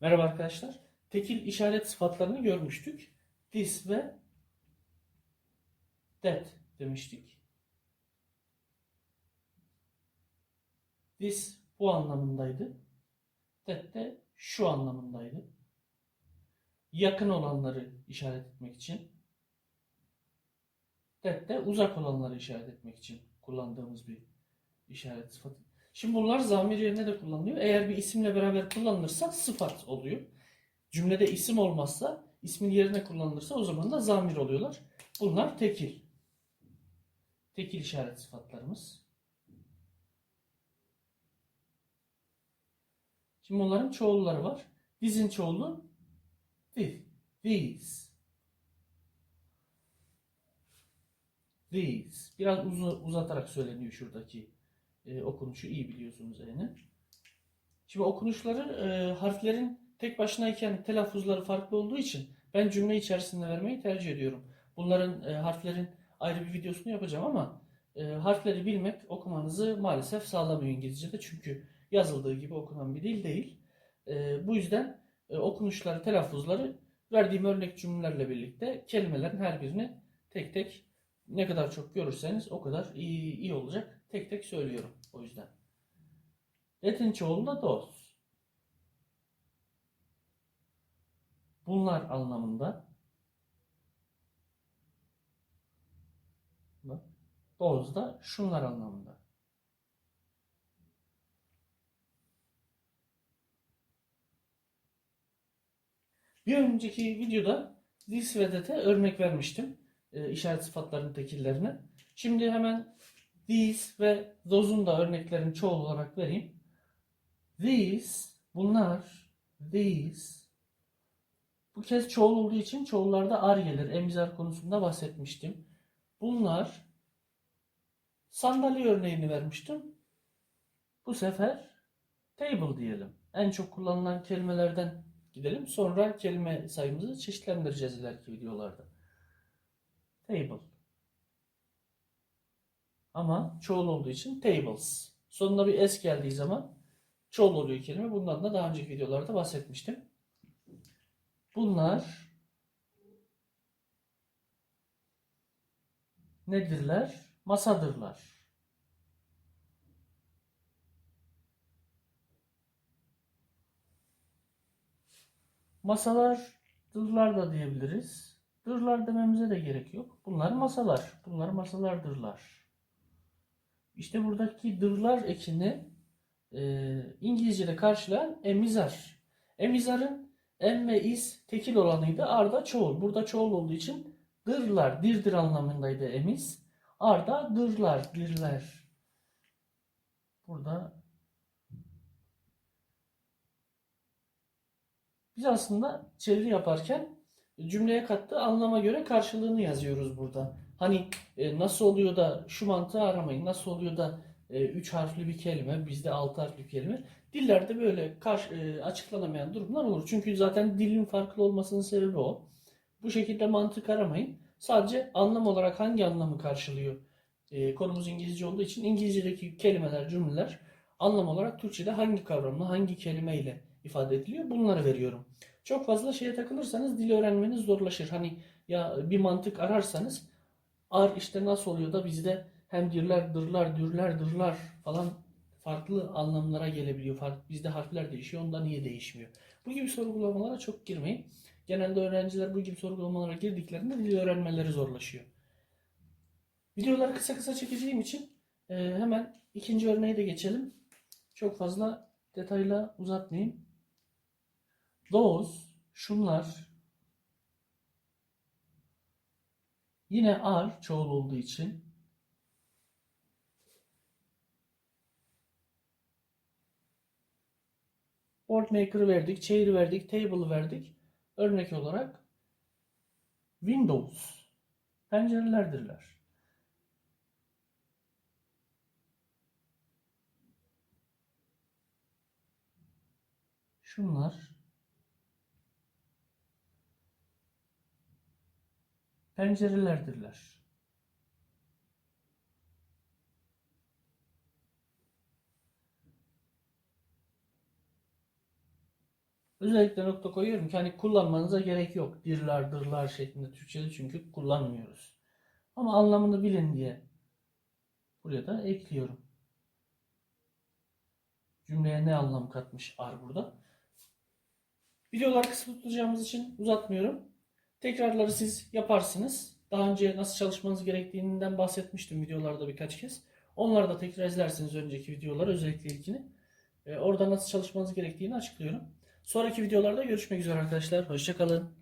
Merhaba arkadaşlar. Tekil işaret sıfatlarını görmüştük. This ve that demiştik. This bu anlamındaydı. That de şu anlamındaydı. Yakın olanları işaret etmek için. That de uzak olanları işaret etmek için kullandığımız bir işaret sıfatı. Şimdi bunlar zamir yerine de kullanılıyor. Eğer bir isimle beraber kullanılırsa sıfat oluyor. Cümlede isim olmazsa ismin yerine kullanılırsa o zaman da zamir oluyorlar. Bunlar tekil. Tekil işaret sıfatlarımız. Şimdi bunların çoğulları var. This'in çoğulu this, these. These. Biraz uzu- uzatarak söyleniyor şuradaki e, okunuşu iyi biliyorsunuz yani. Şimdi okunuşları e, harflerin tek başınayken telaffuzları farklı olduğu için ben cümle içerisinde vermeyi tercih ediyorum. Bunların e, harflerin ayrı bir videosunu yapacağım ama e, harfleri bilmek okumanızı maalesef sağlamıyor İngilizce'de çünkü yazıldığı gibi okunan bir dil değil. E, bu yüzden e, okunuşları, telaffuzları verdiğim örnek cümlelerle birlikte kelimelerin her birini tek tek ne kadar çok görürseniz o kadar iyi, iyi olacak. Tek tek söylüyorum o yüzden. That'in çoğulu da those. Bunlar anlamında. Those da şunlar anlamında. Bir önceki videoda this ve örnek vermiştim. E, işaret sıfatlarının tekillerine. Şimdi hemen these ve those'un da örneklerini çoğul olarak vereyim. These, bunlar, these. Bu kez çoğul olduğu için çoğullarda ar gelir. Emizar konusunda bahsetmiştim. Bunlar sandalye örneğini vermiştim. Bu sefer table diyelim. En çok kullanılan kelimelerden gidelim. Sonra kelime sayımızı çeşitlendireceğiz ileriki videolarda. Table. Ama çoğul olduğu için tables. Sonuna bir s geldiği zaman çoğul oluyor kelime. Bundan da daha önceki videolarda bahsetmiştim. Bunlar nedirler? Masadırlar. Masalar dırlar da diyebiliriz. Dırlar dememize de gerek yok. Bunlar masalar. Bunlar masalardırlar. İşte buradaki dırlar ekini e, İngilizce'de karşılayan emizar. Emizarın em ve is tekil olanıydı. Arda çoğul. Burada çoğul olduğu için dırlar, dirdir anlamındaydı emiz. Arda dırlar, dirler. Burada biz aslında çeviri yaparken cümleye kattığı anlama göre karşılığını yazıyoruz burada. Hani e, nasıl oluyor da şu mantığı aramayın. Nasıl oluyor da 3 harfli bir kelime, bizde 6 harfli bir kelime. Dillerde böyle karşı, e, açıklanamayan durumlar olur. Çünkü zaten dilin farklı olmasının sebebi o. Bu şekilde mantık aramayın. Sadece anlam olarak hangi anlamı karşılıyor? E, konumuz İngilizce olduğu için İngilizce'deki kelimeler, cümleler anlam olarak Türkçe'de hangi kavramla, hangi kelimeyle ifade ediliyor? Bunları veriyorum. Çok fazla şeye takılırsanız dil öğrenmeniz zorlaşır. Hani ya bir mantık ararsanız ar işte nasıl oluyor da bizde hem dirler, dırlar, dürler, dırlar falan farklı anlamlara gelebiliyor. Bizde harfler değişiyor. Onda niye değişmiyor? Bu gibi sorgulamalara çok girmeyin. Genelde öğrenciler bu gibi sorgulamalara girdiklerinde dil öğrenmeleri zorlaşıyor. Videoları kısa kısa çekeceğim için e, hemen ikinci örneğe de geçelim. Çok fazla detayla uzatmayayım. Those, şunlar yine are çoğul olduğu için board maker'ı verdik, chair verdik, table verdik. Örnek olarak windows pencerelerdirler. Şunlar pencerelerdirler. Özellikle nokta koyuyorum ki hani kullanmanıza gerek yok. Dirler, dırlar şeklinde Türkçe'de çünkü kullanmıyoruz. Ama anlamını bilin diye buraya da ekliyorum. Cümleye ne anlam katmış ar burada. Videolar kısa tutacağımız için uzatmıyorum. Tekrarları siz yaparsınız. Daha önce nasıl çalışmanız gerektiğinden bahsetmiştim videolarda birkaç kez. Onları da tekrar izlersiniz önceki videoları özellikle ilkini. Ee, orada nasıl çalışmanız gerektiğini açıklıyorum. Sonraki videolarda görüşmek üzere arkadaşlar. Hoşçakalın.